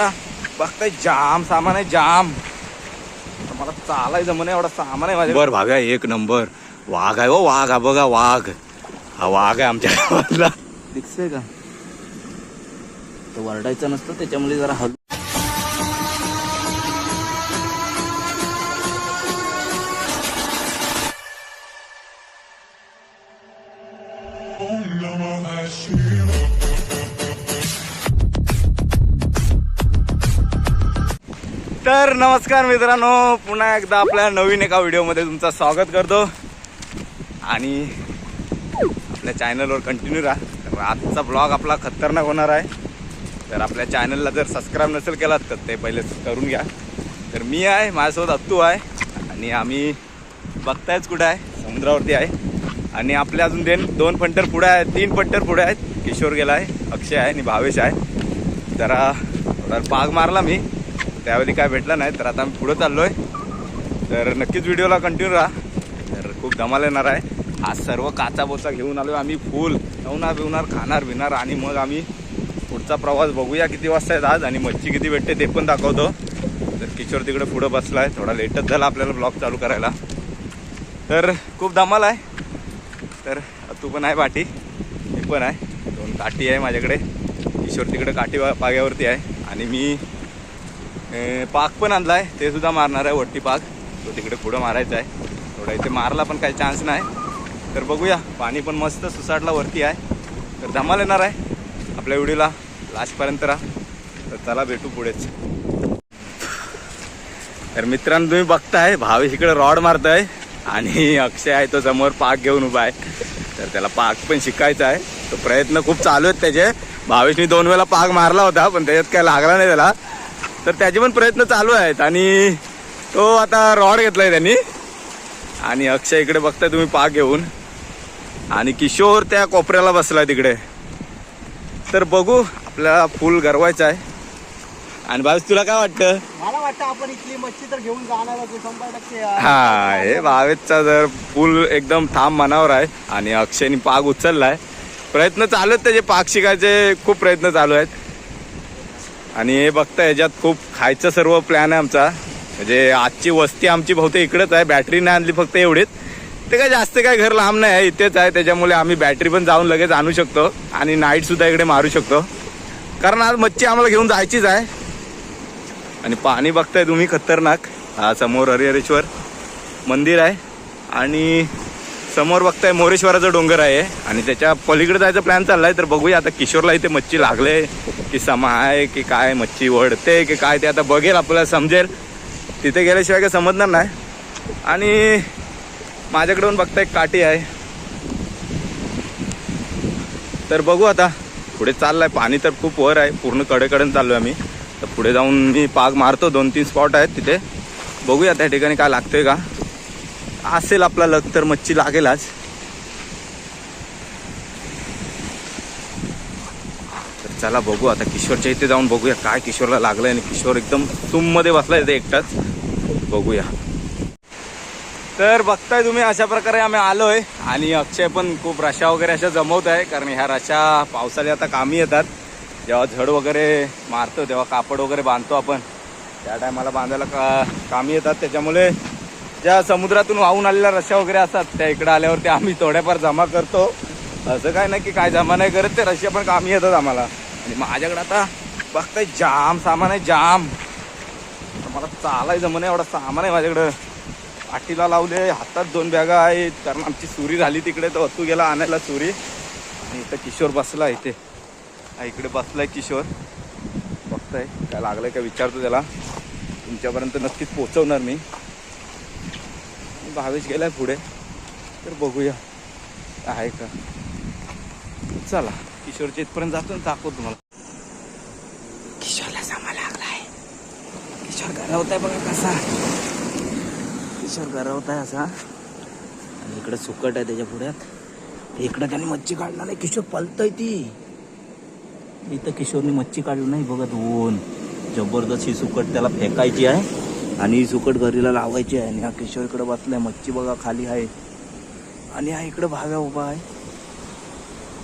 आता बघताय जाम सामान आहे जाम. आता मला चालायचं म्हणे एवढा सामान आहे माझ्या बर भाव्या एक नंबर. वाघ आहे हो वाघ हा बघा वाघ. हा वाघ आहे आमच्या गावातला. दिसतोय का? तो वरडायचं नसतं त्याच्यामुळे जरा हल तर नमस्कार मित्रांनो पुन्हा एकदा आपल्या नवीन एका व्हिडिओमध्ये तुमचं स्वागत करतो. आणि आपल्या चॅनलवर कंटिन्यू राहा. तर आजचा ब्लॉग आपला खतरनाक होणार आहे. तर आपल्या चॅनलला जर सबस्क्राईब नसेल केलात तर ते पहिले करून घ्या. तर मी आहे माझ्यासोबत अत्तू आहे. आणि आम्ही बघतायच कुठं आहे? समुद्रावरती आहे. आणि आपले अजून देन दोन पंटर पुढे आहेत तीन पंटर पुढे आहेत. किशोर गेला आहे अक्षय आहे आणि भावेश आहे. जरा थोडा पाग मारला मी. त्यावेळी काय भेटलं नाही तर आता आम्ही पुढं चाललो आहे तर नक्कीच व्हिडिओला कंटिन्यू राहा. तर खूप धमाल येणार आहे. आज सर्व काचा बोचा घेऊन आलो आम्ही फुल नवणार बिवणार खाणार बिणार आणि मग आम्ही पुढचा प्रवास बघूया किती वाजता आहेत आज आणि मच्छी किती भेटते ते पण दाखवतो. तर किशोर तिकडे पुढं बसला आहे थोडा लेटच झाला आपल्याला ब्लॉग चालू करायला. तर खूप धमाल आहे. तर तू पण आहे पाठी. मी पण आहे. दोन काठी आहे माझ्याकडे. किशोर तिकडे काठी पाग्यावरती आहे. आणि मी पाक पण आणला आहे ते सुद्धा मारणार आहे वट्टी पाक. तो तिकडे पुढं मारायचा आहे. थोडा इथे मारला पण काही चान्स नाही. तर बघूया. पाणी पण मस्त सुसाटला वरती आहे. तर धमाल येणार आहे. आपल्या व्हिडिओला लास्टपर्यंत राहा. तर चला भेटू पुढेच. तर मित्रांनो तुम्ही बघताय भावेश इकडे रॉड मारतोय. आणि अक्षय आहे तो समोर पाक घेऊन उभा आहे. तर त्याला पाक पण शिकायचा आहे. तो प्रयत्न खूप चालू आहेत त्याचे. भावेशनी दोन वेळा पाक मारला होता पण त्याच्यात काय लागला नाही त्याला. तर त्याचे पण प्रयत्न चालू आहेत आणि तो आता रॉड घेतलाय त्यांनी. आणि अक्षय इकडे बघताय तुम्ही पाक घेऊन. आणि किशोर त्या कोपऱ्याला बसलाय तिकडे. तर बघू आपल्याला फुल गरवायचं आहे. आणि भावेश तुला काय वाटतं? मला वाटतं आपण इथली मच्छी तर घेऊन जाणार. हा हे भावेशचा जर पूल एकदम थांब मनावर आहे आणि अक्षयनी पाग उचललाय. प्रयत्न चालू आहेत त्याचे पाक शिकायचे खूप प्रयत्न चालू आहेत. आणि हे बघता याच्यात खूप खायचं सर्व प्लॅन आहे आमचा. म्हणजे आजची वस्ती आमची बहुतेक इकडेच आहे. बॅटरी नाही आणली फक्त एवढीच. ते काय जास्त काय घर लांब नाही आहे इथेच आहे. त्याच्यामुळे आम्ही बॅटरी पण जाऊन लगेच आणू शकतो. आणि नाईट सुद्धा इकडे मारू शकतो. कारण आज मच्छी आम्हाला घेऊन जायचीच आहे. आणि पाणी बघताय तुम्ही खतरनाक. हा समोर हरिहरेश्वर मंदिर आहे. आणि समोर बघताय मोरेश्वराचा डोंगर आहे आणि त्याच्या पलीकडे जायचा प्लॅन चाललाय तर बघूया आता किशोरला इथे मच्छी लागले की समा आहे की काय मच्छी वडते की काय ते आता बघेल आपल्याला समजेल. तिथे गेल्याशिवाय काय समजणार नाही. आणि माझ्याकडे पण बघता एक काठी आहे. तर बघू आता पुढे चाललाय. पाणी तर खूप वर आहे पूर्ण कडेकडे चाललोय आम्ही. तर पुढे जाऊन मी पाग मारतो दोन तीन स्पॉट आहेत तिथे. बघूया त्या ठिकाणी काय लागतंय का. असेल आपला लग तर मच्छी लागेल आज. तर चला बघू आता किशोरच्या इथे जाऊन बघूया काय किशोरला लागलं आणि किशोर एकदम तुममध्ये बसलाय इथे एकटाच. बघूया. तर बघताय तुम्ही अशा प्रकारे आम्ही आलोय आणि अक्षय पण खूप रशा वगैरे अशा जमवत आहे कारण ह्या रशा पावसाळ्या आता कामी येतात. जेव्हा झड वगैरे मारतो तेव्हा कापड वगैरे बांधतो आपण. त्या टायमाला बांधायला का कामी येतात. त्याच्यामुळे ज्या समुद्रातून वाहून आलेल्या रश्या वगैरे असतात त्या इकडे आल्यावरती आम्ही थोड्याफार जमा करतो. असं काय नाही की काय जमा नाही करत ते रश्या पण कामी येतात आम्हाला. आणि माझ्याकडे आता बघताय जाम सामान आहे जाम. मला चालायचं म्हणे एवढा सामान आहे माझ्याकडं. पाठीला लावले हातात दोन बॅगा आहेत कारण आमची सुरी झाली तिकडे तर वस्तू गेला आणायला सुरी. आणि इथं किशोर बसला इथे. इकडे बसलाय किशोर. बघताय काय लागलंय का विचारतो त्याला. तुमच्यापर्यंत नक्कीच पोचवणार मी. भावेश गेलाय पुढे. तर बघूया. आहे का? चला. किशोरच्या इथपर्यंत जातो ना दाखवतो तुम्हाला. किशोरला सामा लागलाय. किशोर गरवताय बघा कसा. किशोर गरवताय असा. आणि इकडे सुकट आहे त्याच्या पुढ्यात. इकडे त्याने मच्छी काढला नाही. किशोर पलतय ती. इथं किशोरनी मच्छी काढली नाही बघत ऊन जबरदस्त ही सुकट त्याला फेकायची आहे. आणि सुकट घरीला लावायची आहे. आणि हा किशोर इकडं बसलाय. मच्छी बघा खाली आहे. आणि हा इकडं भाव्या उभा आहे.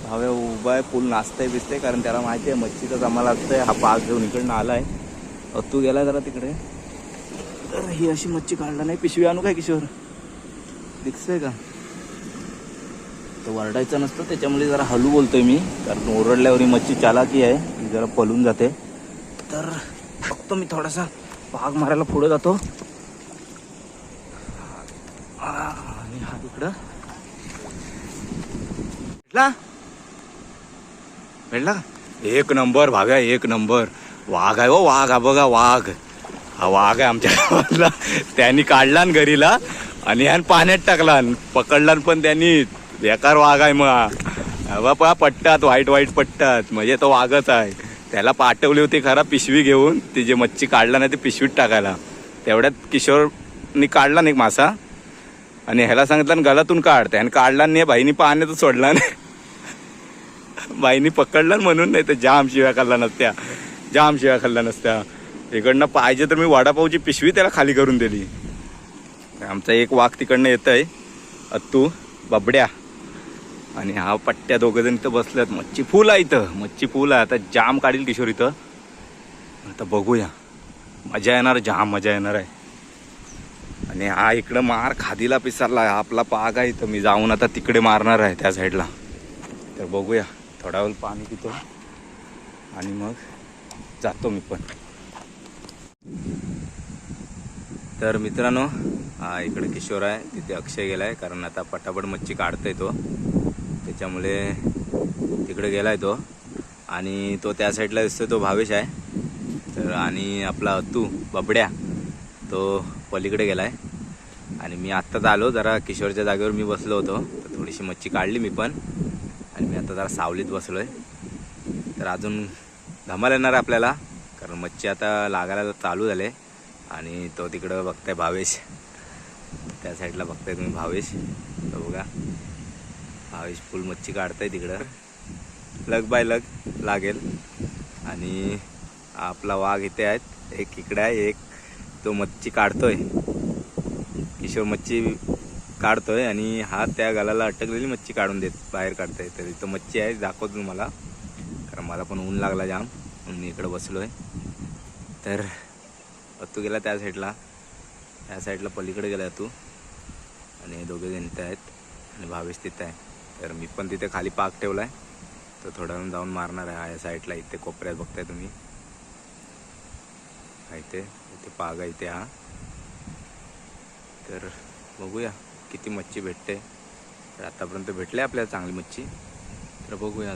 भाव्या उभा आहे. पूल नाचतंय बिसतंय कारण त्याला माहिती आहे मच्छीचा जमा लागतंय. हा पाक घेऊन इकडनं आलाय. तू गेला जरा तिकडे. तर ही अशी मच्छी काढला नाही. पिशवी आणू काय किशोर दिसतंय का? तर वरडायचं नसतं. त्याच्यामुळे जरा हलू बोलतोय मी. कारण ओरडल्यावर ही मच्छी चालाकी आहे. ती जरा पलून जाते. तर बघतो मी थोडासा. भाग मारायला पुढे जातो. आणि हा तिकडं. भेटला? भेटला? का? एक नंबर भाव्या एक नंबर. वाघ आहे हो वाघ हा बघा वाघ. हा वाघ आहे आमच्या गावातला. त्यांनी काढला न घरीला आणि ह्यान पाण्यात टाकला पकडला पण त्यांनी. बेकार वाघ आहे मग बापा पट्टात वाईट वाईट पट्टात. म्हणजे तो वाघच आहे. त्याला पाठवली होती खरा पिशवी घेऊन. ती जे मच्छी काढला नाही ते पिशवीत टाकायला. तेवढ्यात किशोरनी काढला नाही मासा. आणि ह्याला सांगितलं ना गलातून काढ त्याने काढला नाही बाईनी पाण्यातच सोडला नाही. बाईनी पकडलं म्हणून नाही तर जाम शिव्या खाल्ला नसत्या. जाम शिव्या खाल्ल्या नसत्या. इकडनं पाहिजे तर मी वडापावची पिशवी त्याला खाली करून दिली. आमचा एक वाघ तिकडनं येत आहे अत्तू बबड्या. आणि हा पट्ट्या दोघं जण इथं बसल्यात. मच्छी फुल आहे इथं. मच्छी फुल आहे. आता जाम काढील किशोर इथं. आता बघूया. मजा येणार जाम मजा येणार आहे. आणि हा इकडं मार खादीला पिसारला आहे. आपला पाग आहे इथं. मी जाऊन आता तिकडे मारणार आहे त्या साईडला तर बघूया. थोडा वेळ पाणी पितो. आणि मग जातो मी पण. तर मित्रांनो हा इकडे किशोर आहे. तिथे अक्षय गेलाय. कारण आता पटापट मच्छी काढतोय तो. त्याच्यामुळे तिकडे आहे तो. आणि तो त्या साईडला दिसतो तो भावेश आहे. तर आणि आपला अत्तू बबड्या तो पलीकडे आहे आणि मी आत्ताच आलो जरा किशोरच्या जागेवर मी बसलो होतो. तर थोडीशी मच्छी काढली मी पण. आणि मी आता जरा सावलीत बसलोय. तर अजून धमाल येणार आहे आपल्याला कारण मच्छी आता लागायला चालू झाले. आणि तो तिकडं बघताय भावेश. त्या साईडला बघताय तुम्ही भावेश. तर बघा. आयुष फुल मच्छी काढताय तिकडं. लग बाय लग लागेल. आणि आपला वाघ इथे आहेत. एक इकडे आहे एक तो मच्छी काढतोय. किशोर मच्छी काढतोय आणि हा त्या गालाला अटकलेली मच्छी काढून देत बाहेर काढतोय. तर इथं मच्छी आहे दाखवतो तुम्हाला. कारण मला पण ऊन लागला जाम म्हणून मी इकडं बसलोय. तर तू गेला त्या साईडला. त्या साईडला पलीकडे गेला तू. आणि दोघे जण इथे आहेत. आणि भावेश तिथं आहे. तर मी पण तिथे खाली पाक ठेवला आहे तर थोड्या जाऊन मारणार आहे. या साईडला इथे कोपऱ्यात बघताय तुम्ही. इथे इथे पाग आहे इथे हा. तर बघूया किती मच्छी भेटते. तर आतापर्यंत भेटले आपल्याला चांगली मच्छी. तर बघूया.